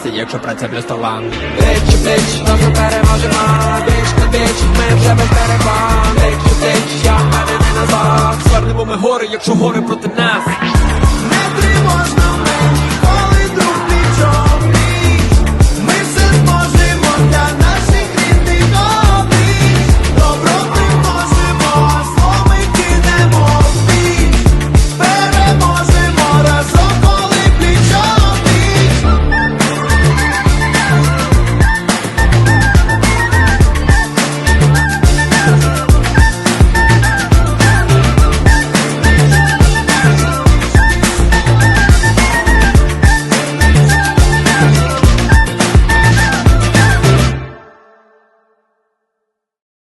стресі, якщо праця для стола. Бич, бич, нас переможемо, бич на бич, ми вже без перебан. Бич, бич, я мене не назад. Свернемо ми гори, якщо гори проти нас.